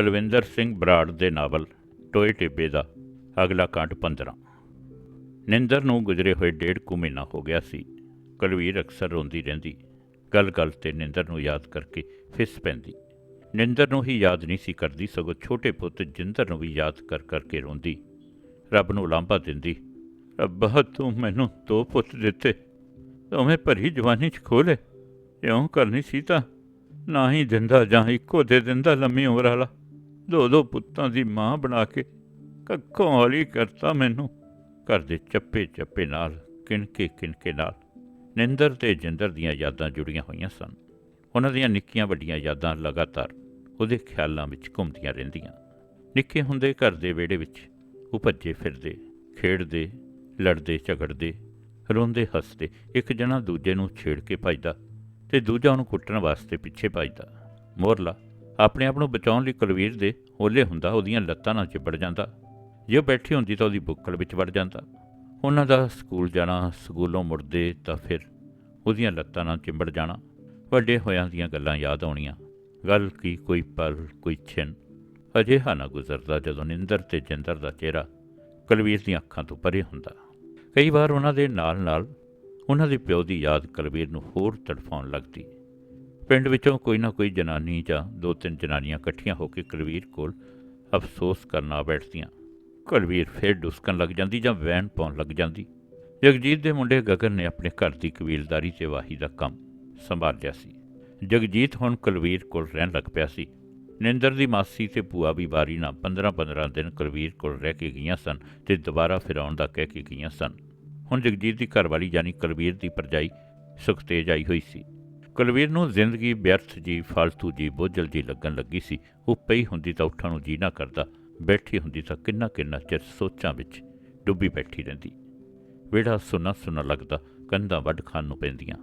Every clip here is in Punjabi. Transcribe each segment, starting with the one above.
ਬਲਵਿੰਦਰ ਸਿੰਘ ਬਰਾੜ ਦੇ ਨਾਵਲ, ਟੋਏ ਟਿੱਬੇ ਦਾ, ਅਗਲਾ ਕਾਂਡ 15 ਨਿੰਦਰ ਨੂੰ ਗੁਜ਼ਰੇ ਹੋਏ ਡੇਢ ਕੁ ਮਹੀਨਾ ਹੋ ਗਿਆ ਸੀ। ਕੁਲਵੀਰ ਅਕਸਰ ਰੋਂਦੀ ਰਹਿੰਦੀ, ਗੱਲ-ਗੱਲ ਤੇ ਨਿੰਦਰ ਨੂੰ ਯਾਦ ਕਰਕੇ ਫਿਸ ਪੈਂਦੀ। ਨਿੰਦਰ ਨੂੰ ਹੀ ਯਾਦ ਨਹੀਂ ਸੀ ਕਰਦੀ, ਸਗੋਂ ਛੋਟੇ ਪੁੱਤ ਜਿੰਦਰ ਨੂੰ ਵੀ ਯਾਦ ਕਰ ਕਰਕੇ ਰੋਂਦੀ। ਰੱਬ ਨੂੰ ਲਾਂਭਾ ਦਿੰਦੀ, ਰੱਬਾ, ਤੂੰ ਮੈਨੂੰ ਦੋ ਪੁੱਤ ਦਿੱਤੇ। ਦੋਵੇਂ ਭਰੀ ਜਵਾਨੀ ਚ ਖੋਲੇ। ਇਉਂ ਕਰਨੀ ਸੀ ਤਾਂ ਨਾ ਹੀ ਦਿੰਦਾ ਜਾਂ ਇੱਕੋ ਦੇ ਦਿੰਦਾ ਲੰਮੀ ਉਮਰ ਵਾਲਾ। ਦੋ ਦੋ ਪੁੱਤਾਂ ਦੀ ਮਾਂ ਬਣਾ ਕੇ ਕੱਖੋਂ ਹੌਲੀ ਕਰਤਾ ਮੈਨੂੰ। ਘਰ ਦੇ ਚੱਪੇ ਚੱਪੇ ਨਾਲ, ਕਿਣਕੇ ਕਿਣਕੇ ਨਾਲ, ਨਿੰਦਰ ਤੇ ਜਿੰਦਰ ਦੀਆਂ ਯਾਦਾਂ ਜੁੜੀਆਂ ਹੋਈਆਂ ਸਨ। ਉਹਨਾਂ ਦੀਆਂ ਨਿੱਕੀਆਂ ਵੱਡੀਆਂ ਯਾਦਾਂ ਲਗਾਤਾਰ ਉਹਦੇ ਖਿਆਲਾਂ ਵਿੱਚ ਘੁੰਮਦੀਆਂ ਰਹਿੰਦੀਆਂ। ਨਿੱਕੇ ਹੁੰਦੇ ਘਰ ਦੇ ਵਿਹੜੇ ਵਿੱਚ ਉਹ ਭੱਜੇ ਫਿਰਦੇ, ਖੇਡਦੇ, ਲੜਦੇ, ਝਗੜਦੇ, ਰੋਂਦੇ, ਹੱਸਦੇ, ਇੱਕ ਜਣਾ ਦੂਜੇ ਨੂੰ ਛੇੜ ਕੇ ਭੱਜਦਾ ਤੇ ਦੂਜਾ ਉਹਨੂੰ ਕੁੱਟਣ ਵਾਸਤੇ ਪਿੱਛੇ ਭੱਜਦਾ। ਮੋਰਲਾ ਆਪਣੇ ਆਪ ਨੂੰ ਬਚਾਉਣ ਲਈ ਕੁਲਵੀਰ ਦੇ ਹੋਲੇ ਹੁੰਦਾ ਉਹਦੀਆਂ ਲੱਤਾਂ ਨਾਲ ਚਿਬੜ ਜਾਂਦਾ। ਜੇ ਉਹ ਬੈਠੀ ਹੁੰਦੀ ਤਾਂ ਉਹਦੀ ਬੁੱਕਲ ਵਿੱਚ ਵੜ ਜਾਂਦਾ। ਉਹਨਾਂ ਦਾ ਸਕੂਲ ਜਾਣਾ, ਸਕੂਲੋਂ ਮੁੜਦੇ ਤਾਂ ਫਿਰ ਉਹਦੀਆਂ ਲੱਤਾਂ ਨਾਲ ਚਿੰਬੜ ਜਾਣਾ। ਵੱਡੇ ਹੋਇਆਂ ਦੀਆਂ ਗੱਲਾਂ ਯਾਦ ਆਉਣੀਆਂ। ਗੱਲ ਕੀ, ਕੋਈ ਪਲ, ਕੋਈ ਛਿਨ। ਅਜਿਹਾ ਨਾ ਗੁਜ਼ਰਦਾ ਜਦੋਂ ਨਿੰਦਰ ਤੇ ਜਿੰਦਰ ਦਾ ਚਿਹਰਾ ਕੁਲਵੀਰ ਦੀਆਂ ਅੱਖਾਂ ਤੋਂ ਪਰੇ ਹੁੰਦਾ। ਕਈ ਵਾਰ ਉਹਨਾਂ ਦੇ ਨਾਲ-ਨਾਲ ਉਹਨਾਂ ਦੇ ਪਿਓ ਦੀ ਯਾਦ ਕੁਲਵੀਰ ਨੂੰ ਹੋਰ ਤੜਫਾਉਣ ਲੱਗਦੀ। ਪਿੰਡ ਵਿੱਚੋਂ ਕੋਈ ਨਾ ਕੋਈ ਜਨਾਨੀ ਜਾਂ ਦੋ ਤਿੰਨ ਜਨਾਨੀਆਂ ਇਕੱਠੀਆਂ ਹੋ ਕੇ ਕੁਲਵੀਰ ਕੋਲ ਅਫਸੋਸ ਕਰਨਾ ਬੈਠਦੀਆਂ। ਕੁਲਵੀਰ ਫੇਰ ਡੁਸਕਣ ਲੱਗ ਜਾਂਦੀ ਜਾਂ ਵੈਣ ਪਾਉਣ ਲੱਗ ਜਾਂਦੀ। ਜਗਜੀਤ ਦੇ ਮੁੰਡੇ ਗਗਨ ਨੇ ਆਪਣੇ ਘਰ ਦੀ ਕਬੀਲਦਾਰੀ ਤੇ ਵਾਹੀ ਦਾ ਕੰਮ ਸੰਭਾਲਿਆ ਸੀ। ਜਗਜੀਤ ਹੁਣ ਕੁਲਵੀਰ ਕੋਲ ਰਹਿਣ ਲੱਗ ਪਿਆ ਸੀ। ਨਿੰਦਰ ਦੀ ਮਾਸੀ ਤੇ ਭੂਆ ਵੀ ਵਾਰੀ ਨਾਲ 15-15 ਦਿਨ ਕੁਲਵੀਰ ਕੋਲ ਰਹਿ ਕੇ ਗਈਆਂ ਸਨ ਤੇ ਦੁਬਾਰਾ ਫਿਰ ਆਉਣ ਦਾ ਕਹਿ ਕੇ ਗਈਆਂ ਸਨ। ਹੁਣ ਜਗਜੀਤ ਦੀ ਘਰਵਾਲੀ ਯਾਨੀ ਕੁਲਵੀਰ ਦੀ ਪਰਜਾਈ ਸੁਖਤੇਜ ਆਈ ਹੋਈ ਸੀ। ਕੁਲਵੀਰ ਨੂੰ ਜ਼ਿੰਦਗੀ ਵਿਅਰਥ ਜੀ ਫालतू ਜੀ, ਬੋਝਲ ਜੀ ਲੱਗਣ ਲੱਗੀ ਸੀ। ਉਹ ਪਈ ਹੁੰਦੀ ਤਾਂ ਉੱਠਣ ਨੂੰ ਜੀ ਨਾ ਕਰਦਾ, ਬੈਠੀ ਹੁੰਦੀ ਤਾਂ ਕਿੰਨਾ ਕਿੰਨਾ ਚਿਰ ਸੋਚਾਂ ਵਿੱਚ ਡੁੱਬੀ ਬੈਠੀ ਰਹਿੰਦੀ। ਵਿਹੜਾ ਸੁੰਨਾ ਸੁਨਾ ਲੱਗਦਾ, ਕੰਧਾਂ ਵੱਢ ਖਾਣ ਨੂੰ ਪੈਂਦੀਆਂ।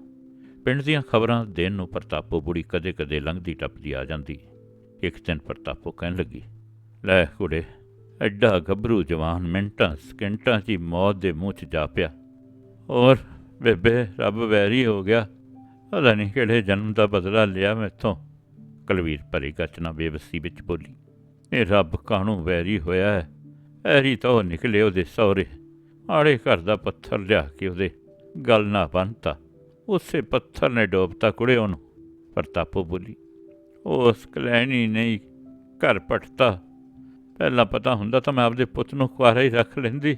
ਪਿੰਡ ਦੀਆਂ ਖਬਰਾਂ ਦੇਣ ਨੂੰ ਪ੍ਰਤਾਪੋ ਬੁੜੀ ਕਦੇ-ਕਦੇ ਲੰਘਦੀ ਟੱਪਦੀ ਆ ਜਾਂਦੀ। ਇੱਕ ਦਿਨ ਪ੍ਰਤਾਪੋ ਕਹਿਣ ਲੱਗੀ, ਲੈ ਕੁੜੇ, ਐਡਾ ਗੱਭਰੂ ਜਵਾਨ ਮਿੰਟਾਂ, ਸਕਿੰਟਾਂ 'ਚ ਮੌਤ ਦੇ ਮੂੰਹ 'ਚ ਜਾ ਪਿਆ। ਔਰ ਬੇਬੇ, ਰੱਬ ਵੈਰੀ ਹੋ ਗਿਆ। ਪਤਾ ਨਹੀਂ ਕਿਹੜੇ ਜਨਮ ਦਾ ਬਦਲਾ ਲਿਆ ਮੈਥੋਂ ਕਲਵੀਰ ਭਰੀ ਗਚਨਾ ਬੇਵਸੀ ਵਿੱਚ ਬੋਲੀ, ਇਹ ਰੱਬ ਕਾਹਨੂੰ ਵੈਰੀ ਹੋਇਆ ਹੈ? ਐਰੀ ਤਾਂ ਉਹ ਨਿਕਲੇ ਉਹਦੇ ਸਹੁਰੇ। ਆੜੇ ਘਰ ਦਾ ਪੱਥਰ ਲਿਆ ਕੇ ਉਹਦੇ। ਗਲ ਨਾ ਬੰਨਤਾ ਉਸੇ ਪੱਥਰ ਨੇ ਡੋਬਤਾ ਕੁੜੇ ਉਹਨੂੰ। ਪ੍ਰਤਾਪੋ ਬੋਲੀ, ਉਸ ਕਲੈਣੀ ਨਹੀਂ ਘਰ ਪਟਤਾ। ਪਹਿਲਾਂ ਪਤਾ ਹੁੰਦਾ ਤਾਂ ਮੈਂ ਆਪਦੇ ਪੁੱਤ ਨੂੰ ਕੁਆਰਾ ਹੀ ਰੱਖ ਲੈਂਦੀ।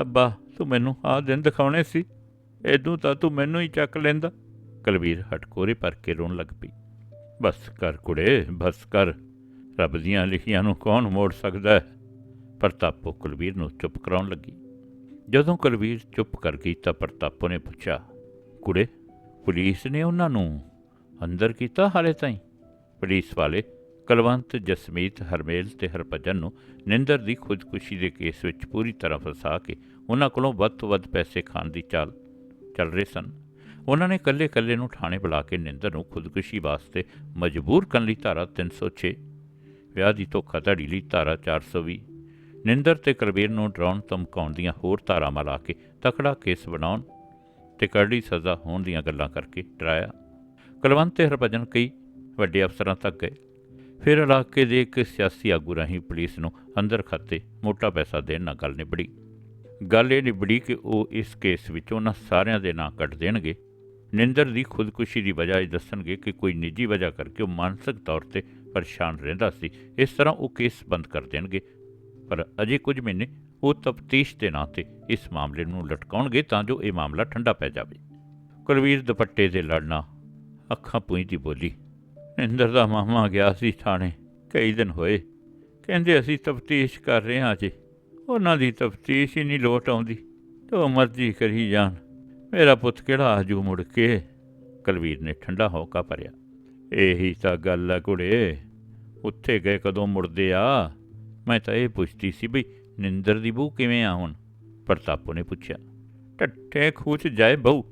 ਅੱਬਾ ਤੂੰ ਮੈਨੂੰ ਆਹ ਦਿਨ ਦਿਖਾਉਣੇ ਸੀ। ਇਦੋਂ ਤਾਂ ਤੂੰ ਮੈਨੂੰ ਹੀ ਚੱਕ ਲੈਂਦਾ। ਕਲਵੀਰ ਹਟਕੋਰੇ ਭਰ ਕੇ ਰੋਣ ਲੱਗ ਪਈ। ਬਸ ਕਰ ਕੁੜੇ, ਬਸ ਕਰ। ਰੱਬ ਦੀਆਂ ਲਿਖੀਆਂ ਨੂੰ ਕੌਣ ਮੋੜ ਸਕਦਾ ਹੈ? ਪ੍ਰਤਾਪੋ ਕੁਲਵੀਰ ਨੂੰ ਚੁੱਪ ਕਰਾਉਣ ਲੱਗੀ। ਜਦੋਂ ਕੁਲਵੀਰ ਚੁੱਪ ਕਰ ਗਈ ਤਾਂ ਪ੍ਰਤਾਪੋ ਨੇ ਪੁੱਛਿਆ, ਕੁੜੇ, ਪੁਲਿਸ ਨੇ ਉਹਨਾਂ ਨੂੰ ਅੰਦਰ ਕੀਤਾ ਹਾਲੇ ਤਾਈਂ? ਪੁਲਿਸ ਵਾਲੇ, ਕਲਵੰਤ, ਜਸਮੀਤ, ਹਰਮੇਲ ਤੇ ਹਰਭਜਨ ਨੂੰ ਨਿੰਦਰ ਦੀ ਖੁਦਕੁਸ਼ੀ ਦੇ ਕੇਸ ਵਿੱਚ ਪੂਰੀ ਤਰ੍ਹਾਂ ਫਸਾ ਕੇ ਉਹਨਾਂ ਕੋਲੋਂ ਵੱਧ ਤੋਂ ਵੱਧ ਪੈਸੇ ਖਾਣ ਦੀ ਚਾਲ ਚੱਲ ਰਹੇ ਸਨ। ਉਹਨਾਂ ਨੇ ਇਕੱਲੇ ਇਕੱਲੇ ਨੂੰ ਥਾਣੇ ਬੁਲਾ ਕੇ ਨਿੰਦਰ ਨੂੰ ਖੁਦਕੁਸ਼ੀ ਵਾਸਤੇ ਮਜਬੂਰ ਕਰਨ ਲਈ ਧਾਰਾ 306 ਵਿਆਹ ਦੀ ਧੋਖਾਧੜੀ ਲਈ ਧਾਰਾ 420 ਨਿੰਦਰ ਤੇ ਕੁਲਵੀਰ ਨੂੰ ਡਰਾਉਣ, ਧਮਕਾਉਣ ਦੀਆਂ ਹੋਰ ਧਾਰਾਵਾਂ ਲਾ ਕੇ ਤਕੜਾ ਕੇਸ ਬਣਾਉਣ ਤੇ ਕਰੜੀ ਸਜ਼ਾ ਹੋਣ ਦੀਆਂ ਗੱਲਾਂ ਕਰਕੇ ਡਰਾਇਆ। ਕੁਲਵੰਤ ਤੇ ਹਰਭਜਨ ਕਈ ਵੱਡੇ ਅਫਸਰਾਂ ਤੱਕ ਗਏ। ਫਿਰ ਇਲਾਕੇ ਦੇ ਇੱਕ ਸਿਆਸੀ ਆਗੂ ਰਾਹੀਂ ਪੁਲਿਸ ਨੂੰ ਅੰਦਰ ਖਾਤੇ ਮੋਟਾ ਪੈਸਾ ਦੇਣ ਨਾਲ ਗੱਲ ਨਿਬੜੀ। ਗੱਲ ਇਹ ਨਿਬੜੀ ਕਿ ਉਹ ਇਸ ਕੇਸ ਵਿੱਚ ਉਹਨਾਂ ਸਾਰਿਆਂ ਦੇ ਨਾਂ ਕੱਟ ਦੇਣਗੇ ਨਿੰਦਰ ਦੀ ਖੁਦਕੁਸ਼ੀ ਦੀ ਵਜ੍ਹਾ ਇਹ ਦੱਸਣਗੇ ਕਿ ਕੋਈ ਨਿੱਜੀ ਵਜ੍ਹਾ ਕਰਕੇ ਉਹ ਮਾਨਸਿਕ ਤੌਰ ਤੇ ਪਰੇਸ਼ਾਨ ਰਹਿੰਦਾ ਸੀ। ਇਸ ਤਰ੍ਹਾਂ ਉਹ ਕੇਸ ਬੰਦ ਕਰ ਦੇਣਗੇ। ਪਰ ਅਜੇ ਕੁਝ ਮਹੀਨੇ ਉਹ ਤਫਤੀਸ਼ ਦੇ ਨਾਂ ਤੇ ਇਸ ਮਾਮਲੇ ਨੂੰ ਲਟਕਾਉਣਗੇ ਤਾਂ ਜੋ ਇਹ ਮਾਮਲਾ ਠੰਡਾ ਪੈ ਜਾਵੇ। ਕੁਲਵੀਰ ਦੁਪੱਟੇ ਦੇ ਲੜਨਾ, ਅੱਖਾਂ ਪੂੰਝਦੀ ਬੋਲੀ, ਨਿੰਦਰ ਦਾ ਮਾਮਾ ਗਿਆ ਸੀ ਥਾਣੇ, ਕਈ ਦਿਨ ਹੋਏ। ਕਹਿੰਦੇ ਅਸੀਂ ਤਫਤੀਸ਼ ਕਰ ਰਹੇ ਹਾਂ ਜੀ। ਉਹਨਾਂ ਦੀ ਤਫਤੀਸ਼ ਹੀ ਨਹੀਂ ਲੋਟ ਆਉਂਦੀ। ਤੋ ਮਰਜ਼ੀ ਕਰੀ ਜਾਣ। ਮੇਰਾ ਪੁੱਤ ਕਿਹੜਾ ਆਜੂ ਮੁੜ ਕੇ? ਕੁਲਵੀਰ ਨੇ ਠੰਡਾ ਹੌਕਾ ਭਰਿਆ। ਇਹੀ ਤਾਂ ਗੱਲ ਆ ਕੁੜੇ। ਉੱਥੇ ਗਏ ਕਦੋਂ ਮੁੜਦੇ ਆ? ਮੈਂ ਤਾਂ ਇਹ ਪੁੱਛਦੀ ਸੀ ਵੀ ਨਿੰਦਰ ਦੀ ਬਹੂ ਕਿਵੇਂ ਆ ਹੁਣ? ਪ੍ਰਤਾਪੋ ਨੇ ਪੁੱਛਿਆ। ਟੱਟੇ ਖੂਚ ਜਾਏ ਬਹੂ,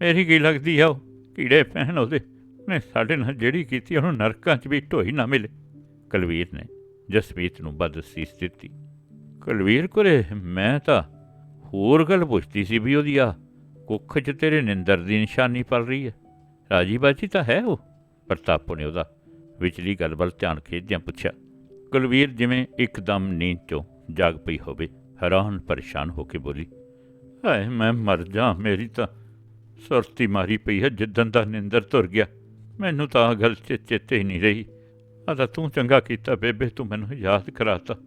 ਮੇਰੀ ਕੀ ਲੱਗਦੀ ਆ ਉਹ? ਕੀੜੇ ਪਹਿਨ ਉਹਦੇ। ਨੇ ਸਾਡੇ ਨਾਲ ਜਿਹੜੀ ਕੀਤੀ, ਉਹਨੂੰ ਨਰਕਾਂ 'ਚ ਵੀ ਢੋਈ ਨਾ ਮਿਲੇ। ਕੁਲਵੀਰ ਨੇ ਜਸਮੀਤ ਨੂੰ ਬਦਸੀਸ ਦਿੱਤੀ। ਕੁਲਵੀਰ ਕੁਰੇ, ਮੈਂ ਤਾਂ ਹੋਰ ਗੱਲ ਪੁੱਛਦੀ ਸੀ ਵੀ ਉਹਦੀ ਆ ਕੁੱਖ 'ਚ ਤੇਰੇ ਨਿੰਦਰ ਦੀ ਨਿਸ਼ਾਨੀ ਪਲ ਰਹੀ ਹੈ। ਰਾਜੀ ਬਾਜੀ ਤਾਂ ਹੈ ਉਹ। ਪ੍ਰਤਾਪੋ ਨੇ ਉਹਦਾ ਵਿਚਲੀ ਗੱਲ ਵੱਲ ਧਿਆਨ ਖੇਦਦਿਆਂ ਪੁੱਛਿਆ, ਕੁਲਵੀਰ ਜਿਵੇਂ ਇੱਕਦਮ ਨੀਂਦ ਚੋਂ ਜਾਗ ਪਈ ਹੋਵੇ, ਹੈਰਾਨ ਪਰੇਸ਼ਾਨ ਹੋ ਕੇ ਬੋਲੀ, ਹਾਏ, ਮੈਂ ਮਰ ਜਾ ਮੇਰੀ ਤਾਂ ਸੁਰਤੀ ਮਾਰੀ ਪਈ ਹੈ, ਜਿੱਦਣ ਦਾ ਨਿੰਦਰ ਤੁਰ ਗਿਆ। ਮੈਨੂੰ ਤਾਂ ਆਹ ਗੱਲ ਚ ਚੇਤੇ ਹੀ ਨਹੀਂ ਰਹੀ। ਆ ਤੂੰ ਚੰਗਾ ਕੀਤਾ ਬੇਬੇ, ਤੂੰ ਮੈਨੂੰ ਯਾਦ ਕਰਾਤਾ।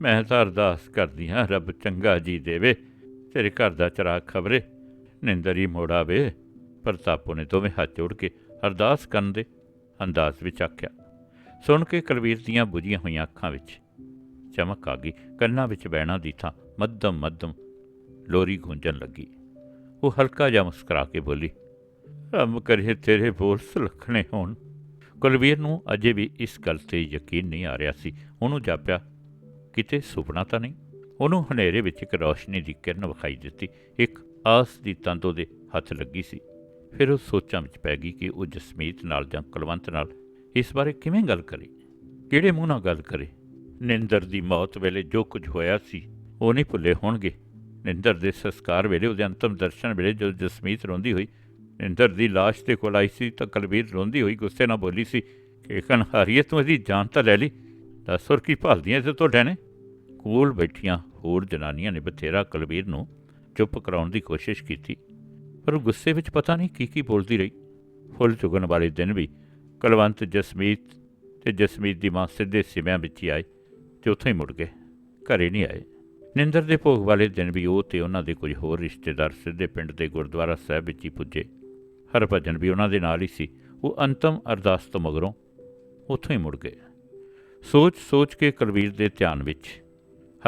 ਮੈਂ ਤਾਂ ਅਰਦਾਸ ਕਰਦੀ ਹਾਂ, ਰੱਬ ਚੰਗਾ ਜੀ ਦੇਵੇ, ਤੇਰੇ ਘਰ ਦਾ ਚਰਾਗ ਖਬਰੇ। ਨਿੰਦਰ ਹੀ ਮੋੜ ਆਵੇ। ਪ੍ਰਤਾਪੋ ਨੇ ਦੋਵੇਂ ਹੱਥ ਜੋੜ ਕੇ ਅਰਦਾਸ ਕਰਨ ਦੇ ਅੰਦਾਜ਼ ਵਿੱਚ ਆਖਿਆ, ਸੁਣ ਕੇ ਕੁਲਵੀਰ ਦੀਆਂ ਬੁਝੀਆਂ ਹੋਈਆਂ ਅੱਖਾਂ ਵਿੱਚ ਚਮਕ ਆ ਗਈ। ਕੰਨਾਂ ਵਿੱਚ ਬਹਿਣਾ ਦੀ ਥਾਂ ਮੱਧਮ ਮੱਧਮ ਲੋਰੀ ਗੂੰਜਣ ਲੱਗੀ। ਉਹ ਹਲਕਾ ਜਿਹਾ ਮੁਸਕਰਾ ਕੇ ਬੋਲੀ ਰੱਬ ਕਰੇ ਤੇਰੇ ਬੋਲ ਸੁਲੱਖਣੇ ਹੋਣ। ਕੁਲਵੀਰ ਨੂੰ ਅਜੇ ਵੀ ਇਸ ਗੱਲ ਤੇ ਯਕੀਨ ਨਹੀਂ ਆ ਰਿਹਾ ਸੀ। ਉਹਨੂੰ ਜਾਪਿਆ, ਕਿਤੇ ਸੁਪਨਾ ਤਾਂ ਨਹੀਂ? ਉਹਨੂੰ ਹਨੇਰੇ ਵਿੱਚ ਇੱਕ ਰੌਸ਼ਨੀ ਦੀ ਕਿਰਨ ਵਿਖਾਈ ਦਿੱਤੀ। ਇੱਕ ਆਸ ਦੀ ਤੰਦ ਉਹਦੇ ਹੱਥ ਲੱਗੀ ਸੀ। ਫਿਰ ਉਹ ਸੋਚਾਂ ਵਿੱਚ ਪੈ ਗਈ ਕਿ ਉਹ ਜਸਮੀਤ ਨਾਲ ਜਾਂ ਕੁਲਵੰਤ ਨਾਲ ਇਸ ਬਾਰੇ ਕਿਵੇਂ ਗੱਲ ਕਰੇ? ਕਿਹੜੇ ਮੂੰਹ ਨਾਲ ਗੱਲ ਕਰੇ? ਨਿੰਦਰ ਦੀ ਮੌਤ ਵੇਲੇ ਜੋ ਕੁਝ ਹੋਇਆ ਸੀ, ਉਹ ਨਹੀਂ ਭੁੱਲੇ ਹੋਣਗੇ। ਨਿੰਦਰ ਦੇ ਸੰਸਕਾਰ ਵੇਲੇ ਉਹਦੇ ਅੰਤਮ ਦਰਸ਼ਨ ਵੇਲੇ ਜਦੋਂ ਜਸਮੀਤ ਰੋਂਦੀ ਹੋਈ, ਨਿੰਦਰ ਦੀ ਲਾਸ਼ ਦੇ ਕੋਲ ਆਈ ਸੀ ਤਾਂ ਕਲਵੀਰ ਰੋਂਦੀ ਹੋਈ ਗੁੱਸੇ ਨਾਲ ਬੋਲੀ ਸੀ ਕਿ ਕਨਹਾਰੀਏ, ਤੂੰ ਇਹਦੀ ਜਾਨ ਤਾਂ ਲੈ ਲਈ। ਦੱਸ ਹੋਰ ਕੀ ਭਾਲਦੀਆਂ ਤੇ ਤੁਹਾਡੇ ਨੇ ਕੋਲ ਬੈਠੀਆਂ ਹੋਰ ਜਨਾਨੀਆਂ ਨੇ ਬਥੇਰਾ ਕੁਲਵੀਰ ਨੂੰ ਚੁੱਪ ਕਰਾਉਣ ਦੀ ਕੋਸ਼ਿਸ਼ ਕੀਤੀ, ਪਰ ਉਹ ਗੁੱਸੇ ਵਿੱਚ ਪਤਾ ਨਹੀਂ ਕੀ ਕੀ ਬੋਲਦੀ ਰਹੀ। ਫੁੱਲ ਚੁਗਣ ਵਾਲੇ ਦਿਨ ਵੀ ਕੁਲਵੰਤ ਜਸਮੀਤ ਤੇ ਜਸਮੀਤ ਦੀ ਮਾਂ ਸਿੱਧੇ ਸਿਵਿਆਂ ਵਿੱਚ ਹੀ ਆਏ ਤੇ ਉੱਥੋਂ ਹੀ ਮੁੜ ਗਏ, ਘਰੇ ਨਹੀਂ ਆਏ। ਨਿੰਦਰ ਦੇ ਭੋਗ ਵਾਲੇ ਦਿਨ ਵੀ ਉਹ ਤੇ ਉਹਨਾਂ ਦੇ ਕੁਝ ਹੋਰ ਰਿਸ਼ਤੇਦਾਰ ਸਿੱਧੇ ਪਿੰਡ ਦੇ ਗੁਰਦੁਆਰਾ ਸਾਹਿਬ ਵਿੱਚ ਹੀ ਪੁੱਜੇ। ਹਰਭਜਨ ਵੀ ਉਹਨਾਂ ਦੇ ਨਾਲ ਹੀ ਸੀ। ਉਹ ਅੰਤਮ ਅਰਦਾਸ ਤੋਂ ਮਗਰੋਂ ਉੱਥੋਂ ਹੀ ਮੁੜ ਗਏ। ਸੋਚ ਸੋਚ ਕੇ ਕੁਲਵੀਰ ਦੇ ਧਿਆਨ ਵਿੱਚ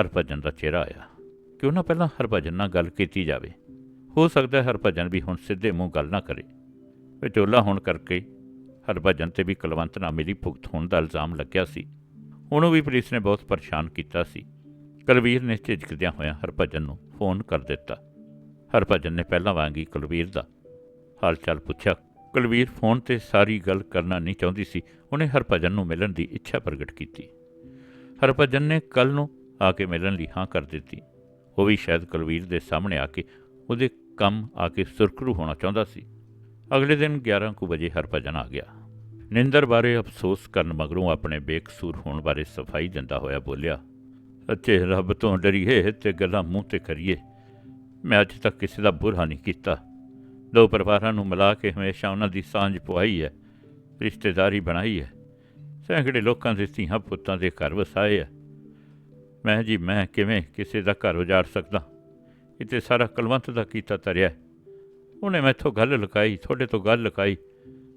ਹਰਭਜਨ ਦਾ ਚਿਹਰਾ ਆਇਆ। ਕਿਉਂ ਨਾ ਪਹਿਲਾਂ ਹਰਭਜਨ ਨਾਲ ਗੱਲ ਕੀਤੀ ਜਾਵੇ? ਹੋ ਸਕਦਾ ਹਰਭਜਨ ਵੀ ਹੁਣ ਸਿੱਧੇ ਮੂੰਹ ਗੱਲ ਨਾ ਕਰੇ। ਵਿਚੋਲਾ ਹੋਣ ਕਰਕੇ ਹਰਭਜਨ ਤੇ ਵੀ ਕੁਲਵੰਤ ਨਾਲ ਮਿਲੀ ਭੁਗਤ ਹੋਣ ਦਾ ਇਲਜ਼ਾਮ ਲੱਗਿਆ ਸੀ। ਉਹਨੂੰ ਵੀ ਪੁਲਿਸ ਨੇ ਬਹੁਤ ਪਰੇਸ਼ਾਨ ਕੀਤਾ ਸੀ। ਕੁਲਵੀਰ ਨੇ ਝਿਜਕਦਿਆਂ ਹੋਇਆਂ ਹਰਭਜਨ ਨੂੰ ਫੋਨ ਕਰ ਦਿੱਤਾ। ਹਰਭਜਨ ਨੇ ਪਹਿਲਾਂ ਵਾਂਗੀ ਕੁਲਵੀਰ ਦਾ ਹਾਲ ਚਾਲ ਪੁੱਛਿਆ। ਕੁਲਵੀਰ ਫੋਨ ਤੇ ਸਾਰੀ ਗੱਲ ਕਰਨਾ ਨਹੀਂ ਚਾਹੁੰਦੀ ਸੀ। ਉਹਨੇ ਹਰਭਜਨ ਨੂੰ ਮਿਲਣ ਦੀ ਇੱਛਾ ਪ੍ਰਗਟ ਕੀਤੀ। ਹਰਭਜਨ ਨੇ ਕੱਲ ਨੂੰ ਆ ਕੇ ਮਿਲਣ ਲਈ ਹਾਂ ਕਰ ਦਿੱਤੀ। ਉਹ ਵੀ ਸ਼ਾਇਦ ਕੁਲਵੀਰ ਦੇ ਸਾਹਮਣੇ ਆ ਕੇ ਉਹਦੇ ਕੰਮ ਆ ਕੇ ਸੁਰਖਰੂ ਹੋਣਾ ਚਾਹੁੰਦਾ ਸੀ। ਅਗਲੇ ਦਿਨ 11 ਕੁ ਵਜੇ ਹਰਭਜਨ ਆ ਗਿਆ। ਨਿੰਦਰ ਬਾਰੇ ਅਫਸੋਸ ਕਰਨ ਮਗਰੋਂ ਆਪਣੇ ਬੇਕਸੂਰ ਹੋਣ ਬਾਰੇ ਸਫ਼ਾਈ ਦਿੰਦਾ ਹੋਇਆ ਬੋਲਿਆ ਸੱਚੇ ਰੱਬ ਤੋਂ ਡਰੀਏ ਤੇ ਗੱਲਾਂ ਮੂੰਹ ਤੇ ਕਰੀਏ। ਮੈਂ ਅੱਜ ਤੱਕ ਕਿਸੇ ਦਾ ਬੁਰਾ ਨਹੀਂ ਕੀਤਾ। ਦੋ ਪਰਿਵਾਰਾਂ ਨੂੰ ਮਿਲਾ ਕੇ ਹਮੇਸ਼ਾ ਉਹਨਾਂ ਦੀ ਸਾਂਝ ਪਵਾਈ ਹੈ, ਰਿਸ਼ਤੇਦਾਰੀ ਬਣਾਈ ਹੈ। ਸੈਂਕੜੇ ਲੋਕਾਂ ਦੇ ਧੀਆਂ ਪੁੱਤਾਂ ਦੇ ਘਰ ਵਸਾਏ ਹੈ। ਮੈਂ ਜੀ, ਮੈਂ ਕਿਵੇਂ ਕਿਸੇ ਦਾ ਘਰ ਉਜਾੜ ਸਕਦਾ? ਇਹ ਤੇ ਸਾਰਾ ਕਲਵੰਤ ਦਾ ਕੀਤਾ ਤਰਿਆ ਹੈ। ਉਹਨੇ ਮੈਥੋਂ ਗੱਲ ਲੁਕਾਈ, ਤੁਹਾਡੇ ਤੋਂ ਗੱਲ ਲੁਕਾਈ।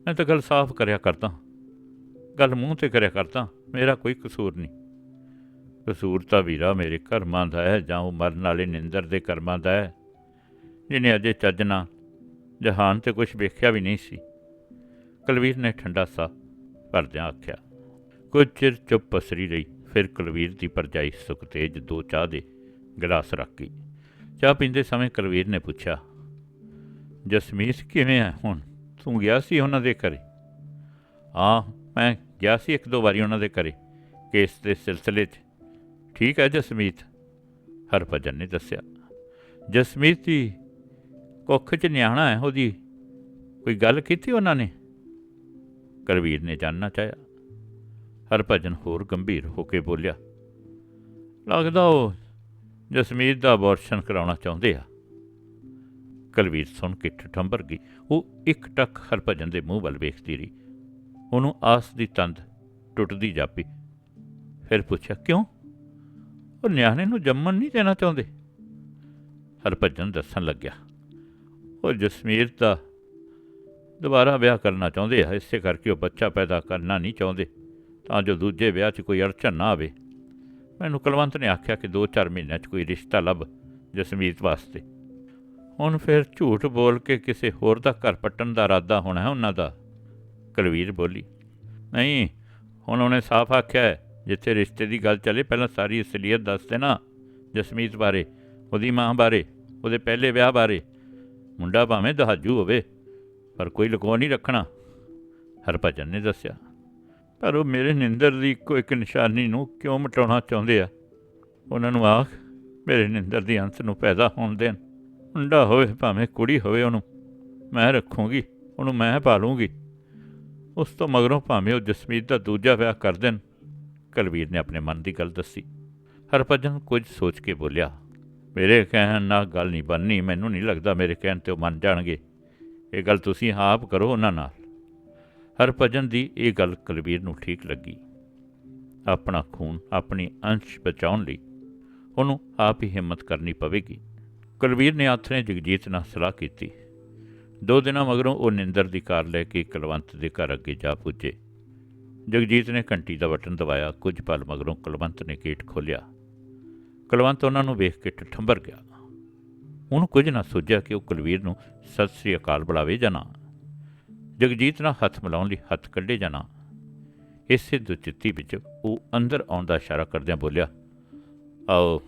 ਮੈਂ ਤਾਂ ਗੱਲ ਸਾਫ਼ ਕਰਿਆ ਕਰਦਾ। ਗੱਲ ਮੂੰਹ ਤੇ ਕਰਿਆ ਕਰਦਾ। ਮੇਰਾ ਕੋਈ ਕਸੂਰ ਨਹੀਂ। ਕਸੂਰ ਤਾਂ ਵੀਰਾ ਮੇਰੇ ਕਰਮਾਂ ਦਾ ਹੈ, ਜਾਂ ਉਹ ਮਰਨ ਵਾਲੇ ਨਿੰਦਰ ਦੇ ਕਰਮਾਂ ਦਾ ਹੈ, ਜਿਹਨੇ ਅਜੇ ਚੱਜਣਾ ਜਹਾਨ ਤੇ ਕੁਝ ਵੇਖਿਆ ਵੀ ਨਹੀਂ ਸੀ। ਕੁਲਵੀਰ ਨੇ ਠੰਡਾ ਸਾਹ ਭਰਦਿਆਂ ਆਖਿਆ, ਕੁਝ ਚਿਰ ਚੁੱਪ ਪਸਰੀ ਰਹੀ। ਫਿਰ ਕੁਲਵੀਰ ਦੀ ਪਰਜਾਈ ਸੁਖਤੇਜ ਦੋ ਚਾਹ ਦੇ ਗਲਾਸ ਰੱਖ। ਗਈ ਚਾਹ ਪੀਂਦੇ ਸਮੇਂ ਕੁਲਵੀਰ ਨੇ ਪੁੱਛਿਆ, ਜਸਮੀਤ, ਕਿਵੇਂ ਹੈ ਹੁਣ? ਤੂੰ ਗਿਆ ਸੀ ਉਹਨਾਂ ਦੇ ਘਰੇ? ਹਾਂ, ਮੈਂ ਗਿਆ ਸੀ ਇੱਕ ਦੋ ਵਾਰੀ ਉਹਨਾਂ ਦੇ ਘਰੇ, ਕੇਸ ਦੇ ਸਿਲਸਿਲੇ 'ਚ। ਠੀਕ ਹੈ ਜਸਮੀਤ? ਹਰਭਜਨ ਨੇ ਦੱਸਿਆ, ਜਸਮੀਤ ਦੀ ਕੁੱਖ 'ਚ ਨਿਆਣਾ ਹੈ ਉਹਦੀ। ਕੋਈ ਗੱਲ ਕੀਤੀ ਉਹਨਾਂ ਨੇ? ਕਰਵੀਰ ਨੇ ਜਾਨਣਾ ਚਾਹਿਆ। ਹਰਭਜਨ ਹੋਰ ਗੰਭੀਰ ਹੋ ਕੇ ਬੋਲਿਆ, ਲੱਗਦਾ ਉਹ ਜਸਮੀਤ ਦਾ ਅਬੋਰਸ਼ਨ ਕਰਾਉਣਾ ਚਾਹੁੰਦੇ ਆ। ਕਲਵੀਰ ਸੁਣ ਕੇ ਠਠੰਬਰ ਗਈ। ਉਹ ਇੱਕ ਟੱਕ ਹਰਭਜਨ ਦੇ ਮੂੰਹ ਵੱਲ ਵੇਖਦੀ ਰਹੀ। ਉਹਨੂੰ ਆਸ ਦੀ ਤੰਦ ਟੁੱਟਦੀ ਜਾਪੀ। ਫਿਰ ਪੁੱਛਿਆ, ਕਿਉਂ? ਉਹ ਨਿਆਣੇ ਨੂੰ ਜੰਮਣ ਨਹੀਂ ਦੇਣਾ ਚਾਹੁੰਦੇ? ਹਰਭਜਨ ਦੱਸਣ ਲੱਗਿਆ, ਉਹ ਜਸਮੀਰ ਦਾ ਦੁਬਾਰਾ ਵਿਆਹ ਕਰਨਾ ਚਾਹੁੰਦੇ ਆ। ਇਸੇ ਕਰਕੇ ਉਹ ਬੱਚਾ ਪੈਦਾ ਕਰਨਾ ਨਹੀਂ ਚਾਹੁੰਦੇ। ਤਾਂ ਜੋ ਦੂਜੇ ਵਿਆਹ 'ਚ ਕੋਈ ਅੜਚਨ ਨਾ ਆਵੇ। ਮੈਨੂੰ ਕੁਲਵੰਤ ਨੇ ਆਖਿਆ ਕਿ 2-4 ਮਹੀਨਿਆਂ 'ਚ ਕੋਈ ਰਿਸ਼ਤਾ ਲੱਭ ਜਸਮੀਤ ਵਾਸਤੇ। ਹੁਣ ਫਿਰ ਝੂਠ ਬੋਲ ਕੇ ਕਿਸੇ ਹੋਰ ਦਾ ਘਰ ਪੱਟਣ ਦਾ ਇਰਾਦਾ ਹੋਣਾ ਹੈ ਉਹਨਾਂ ਦਾ? ਕੁਲਵੀਰ ਬੋਲੀ, ਨਹੀਂ, ਹੁਣ ਉਹਨੇ ਸਾਫ਼ ਆਖਿਆ ਜਿੱਥੇ ਰਿਸ਼ਤੇ ਦੀ ਗੱਲ ਚੱਲੇ, ਪਹਿਲਾਂ ਸਾਰੀ ਅਸਲੀਅਤ ਦੱਸ ਦੇਣਾ ਜਸਮੀਤ ਬਾਰੇ, ਉਹਦੀ ਮਾਂ ਬਾਰੇ, ਉਹਦੇ ਪਹਿਲੇ ਵਿਆਹ ਬਾਰੇ। ਮੁੰਡਾ ਭਾਵੇਂ ਦਹਾਜੂ ਹੋਵੇ, ਪਰ ਕੋਈ ਲੁਕੋ ਨਹੀਂ ਰੱਖਣਾ। ਹਰਭਜਨ ਨੇ ਦੱਸਿਆ ਪਰ ਉਹ ਮੇਰੇ ਨਿੰਦਰ ਦੀ ਇੱਕੋ ਇੱਕ ਨਿਸ਼ਾਨੀ ਨੂੰ ਕਿਉਂ ਮਟਾਉਣਾ ਚਾਹੁੰਦੇ ਆ? ਉਹਨਾਂ ਨੂੰ ਆਖ, ਮੇਰੇ ਨਿੰਦਰ ਦੀ ਅੰਤ ਨੂੰ ਪੈਦਾ ਹੋਣ ਦੇਣ। ਮੁੰਡਾ ਹੋਵੇ, ਭਾਵੇਂ ਕੁੜੀ ਹੋਵੇ ਉਹਨੂੰ, ਮੈਂ ਰੱਖੂੰਗੀ, ਉਹਨੂੰ ਮੈਂ ਪਾਲੂੰਗੀ ਉਸ ਤੋਂ ਮਗਰੋਂ ਭਾਵੇਂ ਉਹ ਜਸਮੀਤ ਦਾ ਦੂਜਾ ਵਿਆਹ ਕਰ ਦੇਣ, ਕਲਵੀਰ ਨੇ ਆਪਣੇ ਮਨ ਦੀ ਗੱਲ ਦੱਸੀ। ਹਰਭਜਨ ਕੁਝ ਸੋਚ ਕੇ ਬੋਲਿਆ, ਮੇਰੇ ਕਹਿਣ ਨਾਲ ਗੱਲ ਨਹੀਂ ਬਣਨੀ, ਮੈਨੂੰ ਨਹੀਂ ਲੱਗਦਾ ਮੇਰੇ ਕਹਿਣ ਤੇ ਉਹ ਮੰਨ ਜਾਣਗੇ। ਇਹ ਗੱਲ ਤੁਸੀਂ ਆਪ ਕਰੋ ਉਹਨਾਂ ਨਾਲ। ਹਰਭਜਨ ਦੀ ਇਹ ਗੱਲ ਕੁਲਵੀਰ ਨੂੰ ਠੀਕ ਲੱਗੀ। ਆਪਣਾ ਖੂਨ ਆਪਣੀ ਅੰਸ਼ ਬਚਾਉਣ ਲਈ ਉਹਨੂੰ ਆਪ ਹੀ ਹਿੰਮਤ ਕਰਨੀ ਪਵੇਗੀ। ਕੁਲਵੀਰ ਨੇ ਆਥਰੇ ਜਗਜੀਤ ਨਾਲ ਸਲਾਹ ਕੀਤੀ। ਦੋ ਦਿਨਾਂ ਮਗਰੋਂ ਉਹ ਨਿੰਦਰ ਦੀ ਕਾਰ ਲੈ ਕੇ ਕੁਲਵੰਤ ਦੇ ਘਰ ਅੱਗੇ ਜਾ ਪੁੱਜੇ। ਜਗਜੀਤ ਨੇ ਘੰਟੀ ਦਾ ਬਟਨ ਦਬਾਇਆ, ਕੁਝ ਪਲ ਮਗਰੋਂ ਕੁਲਵੰਤ ਨੇ ਗੇਟ ਖੋਲ੍ਹਿਆ। ਕੁਲਵੰਤ ਉਹਨਾਂ ਨੂੰ ਵੇਖ ਕੇ ਠੰਬਰ ਗਿਆ। ਉਹਨੂੰ ਕੁਝ ਨਾ ਸੋਚਿਆ ਕਿ ਉਹ ਕੁਲਵੀਰ ਨੂੰ ਸਤਿ ਸ੍ਰੀ ਅਕਾਲ ਬੁਲਾਵੇ ਜਾਂ ਨਾ। ਜਗਜੀਤ ਨਾਲ ਹੱਥ ਮਿਲਾਉਣ ਲਈ ਹੱਥ ਕੱਢੇ ਜਾਣਾ। ਇਸੇ ਦੁਚਿੱਤੀ ਵਿੱਚ ਉਹ ਅੰਦਰ ਆਉਣ ਦਾ ਇਸ਼ਾਰਾ ਕਰਦਿਆਂ ਬੋਲਿਆ, ਆਓ,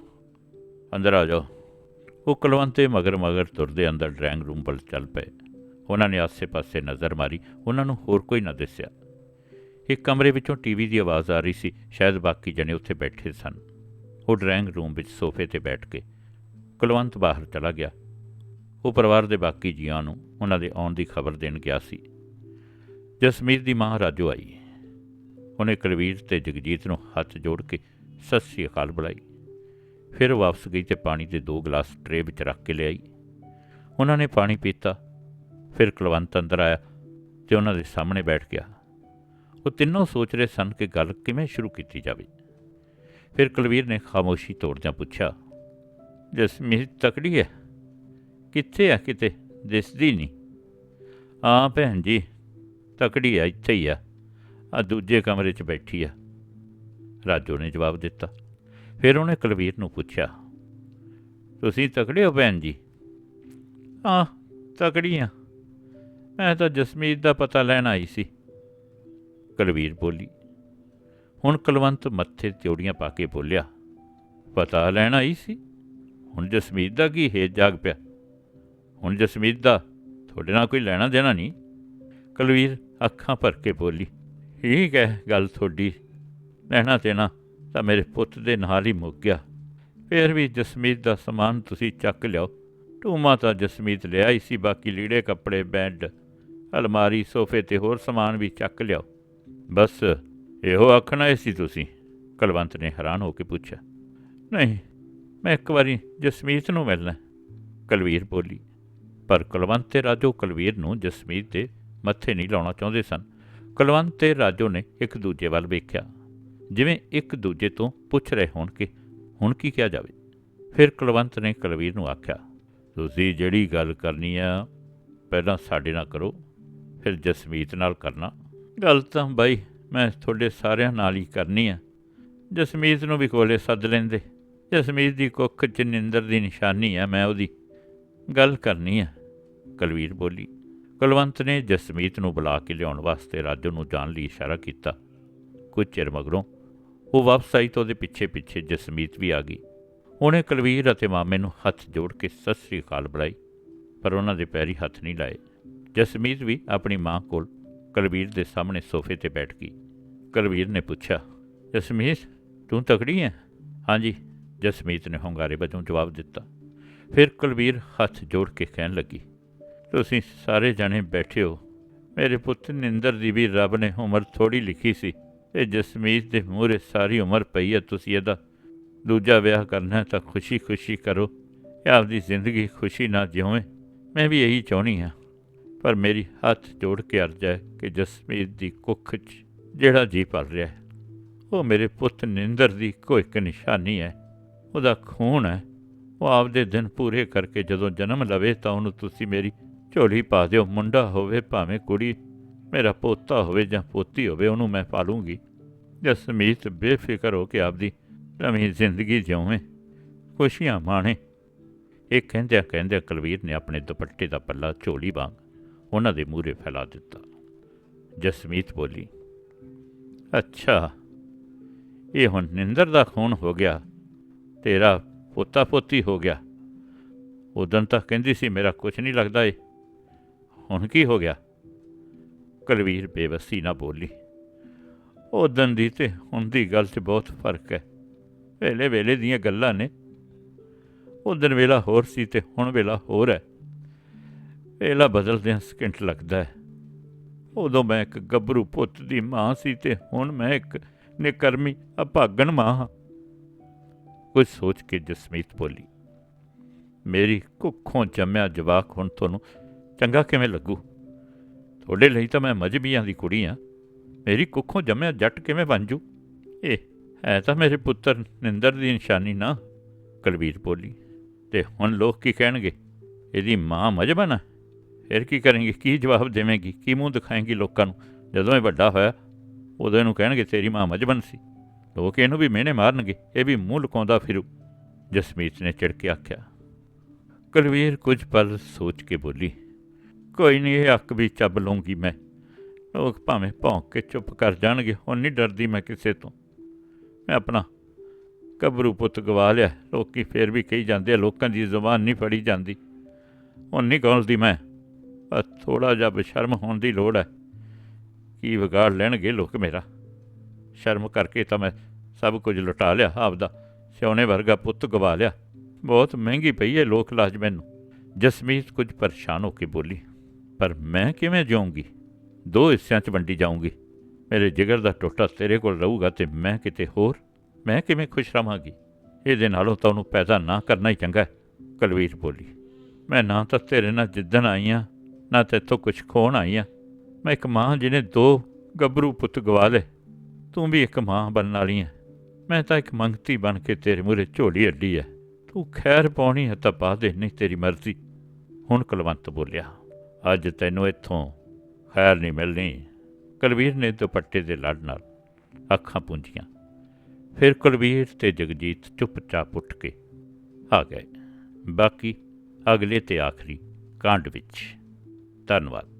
ਅੰਦਰ ਆ ਜਾਓ। ਉਹ ਕੁਲਵੰਤੇ ਮਗਰ ਮਗਰ ਤੁਰਦੇ ਅੰਦਰ ਡਰਾਇੰਗ ਰੂਮ ਵੱਲ ਚੱਲ ਪਏ। ਉਹਨਾਂ ਨੇ ਆਸੇ-ਪਾਸੇ ਨਜ਼ਰ ਮਾਰੀ, ਉਹਨਾਂ ਨੂੰ ਹੋਰ ਕੋਈ ਨਾ ਦਿਸਿਆ। ਇੱਕ ਕਮਰੇ ਵਿੱਚੋਂ ਟੀਵੀ ਦੀ ਆਵਾਜ਼ ਆ ਰਹੀ ਸੀ, ਸ਼ਾਇਦ ਬਾਕੀ ਜਣੇ ਉੱਥੇ ਬੈਠੇ ਸਨ। ਉਹ ਡਰਾਇੰਗ ਰੂਮ ਵਿੱਚ ਸੋਫੇ ਤੇ ਬੈਠ ਕੇ ਕੁਲਵੰਤ ਬਾਹਰ ਚਲਾ ਗਿਆ। ਉਹ ਪਰਿਵਾਰ ਦੇ ਬਾਕੀ ਜੀਆਂ ਨੂੰ ਉਹਨਾਂ ਦੇ ਆਉਣ ਦੀ ਖਬਰ ਦੇਣ ਗਿਆ ਸੀ। ਜਸਮੀਤ ਦੀ ਮਾਂ ਰਾਜੋ ਆਈ। ਉਹਨੇ ਕੁਲਵੀਰ ਤੇ ਜਗਜੀਤ ਨੂੰ ਹੱਥ ਜੋੜ ਕੇ ਸਤਿ ਸ੍ਰੀ ਅਕਾਲ ਬੁਲਾਈ। ਫਿਰ ਵਾਪਸ ਗਈ ਤੇ ਪਾਣੀ ਦੇ ਦੋ ਗਲਾਸ ਟਰੇ ਵਿੱਚ ਰੱਖ ਕੇ ਲਿਆਈ। ਉਹਨਾਂ ਨੇ ਪਾਣੀ ਪੀਤਾ। ਫਿਰ ਕੁਲਵੰਤ ਅੰਦਰ ਆਇਆ ਤੇ ਉਹਨਾਂ ਦੇ ਸਾਹਮਣੇ ਬੈਠ ਗਿਆ। ਉਹ ਤਿੰਨੋਂ ਸੋਚ ਰਹੇ ਸਨ ਕਿ ਗੱਲ ਕਿਵੇਂ ਸ਼ੁਰੂ ਕੀਤੀ ਜਾਵੇ। ਫਿਰ ਕੁਲਵੀਰ ਨੇ ਖਾਮੋਸ਼ੀ ਤੋੜਦਿਆਂ ਪੁੱਛਿਆ, ਜਸਮੀਤ, ਤਕੜੀ ਹੈ ਕਿੱਥੇ ਆ ਕਿਤੇ ਦਿਸਦੀ ਨਹੀਂ ਆ ਭੈਣ ਜੀ ਤਕੜੀ ਆ, ਇੱਥੇ ਹੀ ਆ। ਆ ਦੂਜੇ ਕਮਰੇ 'ਚ ਬੈਠੀ ਆ। ਰਾਜੋ ਨੇ ਜਵਾਬ ਦਿੱਤਾ। ਫਿਰ ਉਹਨੇ ਕੁਲਵੀਰ ਨੂੰ ਪੁੱਛਿਆ, ਤੁਸੀਂ ਤਕੜੇ ਹੋ ਭੈਣ ਜੀ? ਆ ਤਕੜੀ ਆ। ਮੈਂ ਤਾਂ ਜਸਮੀਤ ਦਾ ਪਤਾ ਲੈਣ ਆਈ ਸੀ। ਕੁਲਵੀਰ ਬੋਲੀ। ਹੁਣ ਕੁਲਵੰਤ ਮੱਥੇ ਤਿਉੜੀਆਂ ਪਾ ਕੇ ਬੋਲਿਆ, ਪਤਾ ਲੈਣ ਆਈ ਸੀ? ਹੁਣ ਜਸਮੀਤ ਦਾ ਕੀ ਹੇਜ ਜਾਗ ਪਿਆ? ਹੁਣ ਜਸਮੀਤ ਦਾ ਤੁਹਾਡੇ ਨਾਲ ਕੋਈ ਲੈਣਾ ਦੇਣਾ ਨਹੀਂ? ਕੁਲਵੀਰ ਅੱਖਾਂ ਭਰ ਕੇ ਬੋਲੀ, ਠੀਕ ਹੈ, ਗੱਲ ਤੁਹਾਡੀ। ਲੈਣਾ ਦੇਣਾ ਤਾਂ ਮੇਰੇ ਪੁੱਤ ਦੇ ਨਾਲ ਹੀ ਮੁੱਕ ਗਿਆ। ਫਿਰ ਵੀ ਜਸਮੀਤ ਦਾ ਸਮਾਨ ਤੁਸੀਂ ਚੱਕ ਲਿਓ ਟੂਮਾ ਤਾਂ ਜਸਮੀਤ ਲਿਆ ਹੀ ਸੀ, ਬਾਕੀ ਲੀੜੇ, ਕੱਪੜੇ, ਬੈੱਡ, ਅਲਮਾਰੀ, ਸੋਫੇ ਤੇ ਹੋਰ ਸਮਾਨ ਵੀ ਚੱਕ ਲਿਓ ਬਸ ਇਹੋ ਆਖਣਾ ਸੀ ਤੁਸੀਂ, ਕੁਲਵੰਤ ਨੇ ਹੈਰਾਨ ਹੋ ਕੇ ਪੁੱਛਿਆ। ਨਹੀਂ, ਮੈਂ ਇੱਕ ਵਾਰੀ ਜਸਮੀਤ ਨੂੰ ਮਿਲਣਾ ਕੁਲਵੀਰ ਬੋਲੀ। ਪਰ ਕੁਲਵੰਤ ਤੇ ਰਾਜੋ ਕੁਲਵੀਰ ਨੂੰ ਜਸਮੀਤ ਦੇ ਮੱਥੇ ਨਹੀਂ ਲਾਉਣਾ ਚਾਹੁੰਦੇ ਸਨ। ਕੁਲਵੰਤ ਤੇ ਰਾਜੋ ਨੇ ਇੱਕ ਦੂਜੇ ਵੱਲ ਵੇਖਿਆ। ਜਿਵੇਂ ਇੱਕ ਦੂਜੇ ਤੋਂ ਪੁੱਛ ਰਹੇ ਹੋਣ ਕਿ ਹੁਣ ਕੀ ਕਿਹਾ ਜਾਵੇ। ਫਿਰ ਕੁਲਵੰਤ ਨੇ ਕੁਲਵੀਰ ਨੂੰ ਆਖਿਆ, ਤੁਸੀਂ ਜਿਹੜੀ ਗੱਲ ਕਰਨੀ ਆ, ਪਹਿਲਾਂ ਸਾਡੇ ਨਾਲ ਕਰੋ, ਫਿਰ ਜਸਮੀਤ ਨਾਲ ਕਰਨਾ। ਗੱਲ ਤਾਂ ਬਾਈ ਮੈਂ ਤੁਹਾਡੇ ਸਾਰਿਆਂ ਨਾਲ ਹੀ ਕਰਨੀ ਆ। ਜਸਮੀਤ ਨੂੰ ਵੀ ਕੋਲੇ ਸੱਦ ਲੈਂਦੇ। ਜਸਮੀਤ ਦੀ ਕੁੱਖ ਚ ਨਿੰਦਰ ਦੀ ਨਿਸ਼ਾਨੀ ਆ, ਮੈਂ ਉਹਦੀ ਗੱਲ ਕਰਨੀ ਆ। ਕੁਲਵੀਰ ਬੋਲੀ ਕੁਲਵੰਤ ਨੇ ਜਸਮੀਤ ਨੂੰ ਬੁਲਾ ਕੇ ਲਿਆਉਣ ਵਾਸਤੇ ਰਾਜੂ ਨੂੰ ਜਾਣ ਲਈ ਇਸ਼ਾਰਾ ਕੀਤਾ। ਕੁਝ ਚਿਰ ਮਗਰੋਂ ਉਹ ਵਾਪਸ ਆਈ ਤਾਂ ਉਹਦੇ ਪਿੱਛੇ ਪਿੱਛੇ ਜਸਮੀਤ ਵੀ ਆ ਗਈ। ਉਹਨੇ ਕੁਲਵੀਰ ਅਤੇ ਮਾਮੇ ਨੂੰ ਹੱਥ ਜੋੜ ਕੇ ਸਤਿ ਸ੍ਰੀ ਅਕਾਲ ਬੁਲਾਈ, ਪਰ ਉਹਨਾਂ ਦੇ ਪੈਰੀ ਹੱਥ ਨਹੀਂ ਲਾਏ। ਜਸਮੀਤ ਵੀ ਆਪਣੀ ਮਾਂ ਕੋਲ ਕੁਲਵੀਰ ਦੇ ਸਾਹਮਣੇ ਸੋਫੇ ਤੇ ਬੈਠ ਗਈ। ਕੁਲਵੀਰ ਨੇ ਪੁੱਛਿਆ, ਜਸਮੀਤ, ਤੂੰ ਤਕੜੀ ਹੈ ਹਾਂਜੀ, ਜਸਮੀਤ ਨੇ ਹੰਗਾਰੇ ਵਜੋਂ ਜਵਾਬ ਦਿੱਤਾ। ਫਿਰ ਕੁਲਵੀਰ ਹੱਥ ਜੋੜ ਕੇ ਕਹਿਣ ਲੱਗੀ ਤੁਸੀਂ ਸਾਰੇ ਜਾਣੇ ਬੈਠੇ ਹੋ। ਮੇਰੇ ਪੁੱਤ ਨਿੰਦਰ ਦੀ ਵੀ ਰੱਬ ਨੇ ਉਮਰ ਥੋੜੀ ਲਿਖੀ ਸੀ ਤੇ ਜਸਮੀਤ ਦੇ ਮੂਹਰੇ ਸਾਰੀ ਉਮਰ ਪਈ ਹੈ। ਤੁਸੀਂ ਇਹਦਾ ਦੂਜਾ ਵਿਆਹ ਕਰਨਾ ਤਾਂ ਖੁਸ਼ੀ-ਖੁਸ਼ੀ ਕਰੋ। ਇਹ ਆਪਦੀ ਜ਼ਿੰਦਗੀ ਖੁਸ਼ੀ ਨਾਲ ਜਿਉਵੇਂ। ਮੈਂ ਵੀ ਇਹੀ ਚਾਹਣੀ ਹਾਂ। ਪਰ ਮੇਰੀ ਹੱਥ ਜੋੜ ਕੇ ਅਰਜ਼ ਹੈ ਕਿ ਜਸਮੀਤ ਦੀ ਕੁੱਖ 'ਚ ਜਿਹੜਾ ਜੀ ਪਲ ਰਿਹਾ ਹੈ, ਉਹ ਮੇਰੇ ਪੁੱਤ ਨਿੰਦਰ ਦੀ ਕੋਈ ਇੱਕ ਨਿਸ਼ਾਨੀ ਹੈ। ਉਹਦਾ ਖੂਨ ਹੈ। ਉਹ ਆਪਦੇ ਦਿਨ ਪੂਰੇ ਕਰਕੇ ਜਦੋਂ ਜਨਮ ਲਵੇ ਤਾਂ ਉਹਨੂੰ ਤੁਸੀਂ ਮੇਰੀ ਝੋਲੀ ਪਾ ਦਿਓ, ਮੁੰਡਾ ਹੋਵੇ ਭਾਵੇਂ ਕੁੜੀ, ਮੇਰਾ ਪੋਤਾ ਹੋਵੇ ਜਾਂ ਪੋਤੀ ਹੋਵੇ, ਉਹਨੂੰ ਮੈਂ ਪਾਲੂੰਗੀ। ਜਸਮੀਤ ਬੇਫਿਕਰ ਹੋ ਕੇ ਆਪਦੀ ਨਵੀਂ ਜ਼ਿੰਦਗੀ ਜਿਉਵੇਂ ਖੁਸ਼ੀਆਂ ਮਾਣੇ। ਇਹ ਕਹਿੰਦਿਆਂ ਕਹਿੰਦਿਆਂ ਕੁਲਵੀਰ ਨੇ ਆਪਣੇ ਦੁਪੱਟੇ ਦਾ ਪੱਲਾ ਝੋਲੀ ਵਾਂਗ ਉਹਨਾਂ ਦੇ ਮੂਹਰੇ ਫੈਲਾ ਦਿੱਤਾ। ਜਸਮੀਤ ਬੋਲੀ, ਅੱਛਾ, ਇਹ ਹੁਣ ਨਿੰਦਰ ਦਾ ਖੂਨ ਹੋ ਗਿਆ, ਤੇਰਾ ਪੋਤਾ ਪੋਤੀ ਹੋ ਗਿਆ। ਉਦੋਂ ਤਾਂ ਕਹਿੰਦੀ ਸੀ, ਮੇਰਾ ਕੁਝ ਨਹੀਂ ਲੱਗਦਾ ਏ। ਹੁਣ ਕੀ ਹੋ ਗਿਆ? ਕੁਲਵੀਰ ਬੇਵਸੀ ਨਾ ਬੋਲੀ ਉਦੋਂ ਦੀ ਤੇ ਹੁਣ ਦੀ ਗੱਲ 'ਚ ਬਹੁਤ ਫ਼ਰਕ ਹੈ। ਵੇਲੇ ਵੇਲੇ ਦੀਆਂ ਗੱਲਾਂ ਨੇ। ਉਦੋਂ ਵੇਲਾ ਹੋਰ ਸੀ ਤੇ ਹੁਣ ਵੇਲਾ ਹੋਰ ਹੈ। ਵੇਲਾ ਬਦਲਦਿਆਂ ਸਕਿੰਟ ਲੱਗਦਾ ਹੈ। ਉਦੋਂ ਮੈਂ ਇੱਕ ਗੱਭਰੂ ਪੁੱਤ ਦੀ ਮਾਂ ਸੀ ਤੇ ਹੁਣ ਮੈਂ ਇੱਕ ਨਿਕਰਮੀ ਅਭਾਗਣ ਮਾਂ ਹਾਂ। ਕੁਝ ਸੋਚ ਕੇ ਜਸਮੀਤ ਬੋਲੀ, ਮੇਰੀ ਕੁੱਖੋਂ ਜੰਮਿਆ ਜਵਾਕ ਹੁਣ ਤੁਹਾਨੂੰ ਚੰਗਾ ਕਿਵੇਂ ਲੱਗੂ? ਤੁਹਾਡੇ ਲਈ ਤਾਂ ਮੈਂ ਮਜਬੀਆਂ ਦੀ ਕੁੜੀ ਆ। ਮੇਰੀ ਕੁੱਖੋਂ ਜੰਮਿਆ ਜੱਟ ਕਿਵੇਂ ਬਣ ਜੂ? ਇਹ, ਹੈ ਤਾਂ ਮੇਰੇ ਪੁੱਤਰ ਨਿੰਦਰ ਦੀ ਨਿਸ਼ਾਨੀ ਨਾ, ਕੁਲਵੀਰ ਬੋਲੀ। ਤੇ ਹੁਣ ਲੋਕ ਕੀ ਕਹਿਣਗੇ? ਇਹਦੀ ਮਾਂ ਮਜਬਨ ਹੈ ਫਿਰ ਕੀ ਕਰੇਂਗੇ? ਕੀ ਜਵਾਬ ਦੇਵੇਂਗੀ? ਕੀ ਮੂੰਹ ਦਿਖਾਏਗੀ ਲੋਕਾਂ ਨੂੰ? ਜਦੋਂ ਇਹ ਵੱਡਾ ਹੋਇਆ, ਉਦੋਂ ਇਹਨੂੰ ਕਹਿਣਗੇ ਤੇਰੀ ਮਾਂ ਮਜਬਨ ਸੀ। ਲੋਕ ਇਹਨੂੰ ਵੀ ਮਿਹਣੇ ਮਾਰਨਗੇ। ਇਹ ਵੀ ਮੂੰਹ ਲੁਕਾਉਂਦਾ ਫਿਰੂ। ਜਸਮੀਤ ਨੇ ਚਿੜ ਕੇ ਆਖਿਆ, ਕੁਲਵੀਰ ਕੁਝ ਪਲ ਸੋਚ ਕੇ ਬੋਲੀ ਕੋਈ ਨਹੀਂ ਇਹ ਅੱਕ ਵੀ ਚੱਬ ਲਊਂਗੀ ਮੈਂ। ਲੋਕ ਭਾਵੇਂ ਭੌਂਕ ਕੇ ਚੁੱਪ ਕਰ ਜਾਣਗੇ, ਹੁਣ ਨਹੀਂ ਡਰਦੀ ਮੈਂ ਕਿਸੇ ਤੋਂ। ਮੈਂ ਆਪਣਾ ਕਬਰੂ ਪੁੱਤ ਗਵਾ ਲਿਆ, ਲੋਕੀ ਫੇਰ ਵੀ ਕਹੀ ਜਾਂਦੇ ਆ, ਲੋਕਾਂ ਦੀ ਜ਼ੁਬਾਨ ਨਹੀਂ ਫੜੀ ਜਾਂਦੀ। ਹੁਣ ਨਹੀਂ ਗੌਲਦੀ ਮੈਂ ਬਸ ਥੋੜਾ ਜਿਹਾ ਬਸ਼ਰਮ ਹੋਣ ਦੀ ਲੋੜ ਹੈ। ਕੀ ਵਿਗਾੜ ਲੈਣਗੇ ਲੋਕ ਮੇਰਾ? ਸ਼ਰਮ ਕਰਕੇ ਤਾਂ ਮੈਂ ਸਭ ਕੁਝ ਲੁਟਾ ਲਿਆ, ਆਪਦਾ ਸਿਉਣੇ ਵਰਗਾ ਪੁੱਤ ਗਵਾ ਲਿਆ। ਬਹੁਤ ਮਹਿੰਗੀ ਪਈ ਹੈ ਲੋਕ ਲਾਜ ਮੈਨੂੰ। ਜਸਮੀਤ ਕੁਝ ਪਰੇਸ਼ਾਨ ਹੋ ਕੇ ਬੋਲੀ ਪਰ ਮੈਂ ਕਿਵੇਂ ਜਾਊਂਗੀ? ਦੋ ਹਿੱਸਿਆਂ 'ਚ ਵੰਡੀ ਜਾਊਂਗੀ। ਮੇਰੇ ਜਿਗਰ ਦਾ ਟੋਟਾ ਤੇਰੇ ਕੋਲ ਰਹੂਗਾ ਤੇ ਮੈਂ ਕਿਤੇ ਹੋਰ? ਮੈਂ ਕਿਵੇਂ ਖੁਸ਼ ਰਵਾਂਗੀ ਇਹਦੇ ਨਾਲੋਂ ਤਾਂ ਉਹਨੂੰ ਪੈਦਾ ਨਾ ਕਰਨਾ ਹੀ ਚੰਗਾ ਹੈ, ਕੁਲਵੀਰ ਬੋਲੀ। ਮੈਂ ਨਾ ਤਾਂ ਤੇਰੇ ਨਾਲ ਜਿੱਦਣ ਆਈ ਹਾਂ ਨਾ ਤੇਥੋਂ ਕੁਝ ਖੋਣ ਆਈ ਹਾਂ ਮੈਂ ਇੱਕ ਮਾਂ ਜਿਹਨੇ ਦੋ ਗੱਭਰੂ ਪੁੱਤ ਗਵਾ ਲਏ, ਤੂੰ ਵੀ ਇੱਕ ਮਾਂ ਬਣਨ ਵਾਲੀ ਹੈ ਮੈਂ ਤਾਂ ਇੱਕ ਮੰਗਤੀ ਬਣ ਕੇ ਤੇਰੇ ਮੂਹਰੇ ਝੋਲੀ ਅੱਡੀ ਹੈ ਤੂੰ ਖੈਰ ਪਾਉਣੀ ਹੈ ਤਾਂ ਪਾ ਦੇ, ਨਹੀਂ ਤੇਰੀ ਮਰਜ਼ੀ। ਹੁਣ ਕੁਲਵੰਤ ਬੋਲਿਆ ਅੱਜ ਤੈਨੂੰ ਇੱਥੋਂ ਖੈਰ ਨਹੀਂ ਮਿਲਣੀ। ਕੁਲਵੀਰ ਨੇ ਦੁਪੱਟੇ ਦੇ ਲੜ ਨਾਲ ਅੱਖਾਂ ਪੂੰਝੀਆਂ। ਫਿਰ ਕੁਲਵੀਰ ਤੇ ਜਗਜੀਤ ਚੁੱਪਚਾਪ ਉੱਠ ਕੇ ਆ ਗਏ। ਬਾਕੀ ਅਗਲੇ ਤੇ ਆਖਰੀ ਕਾਂਡ ਵਿੱਚ। ਧੰਨਵਾਦ।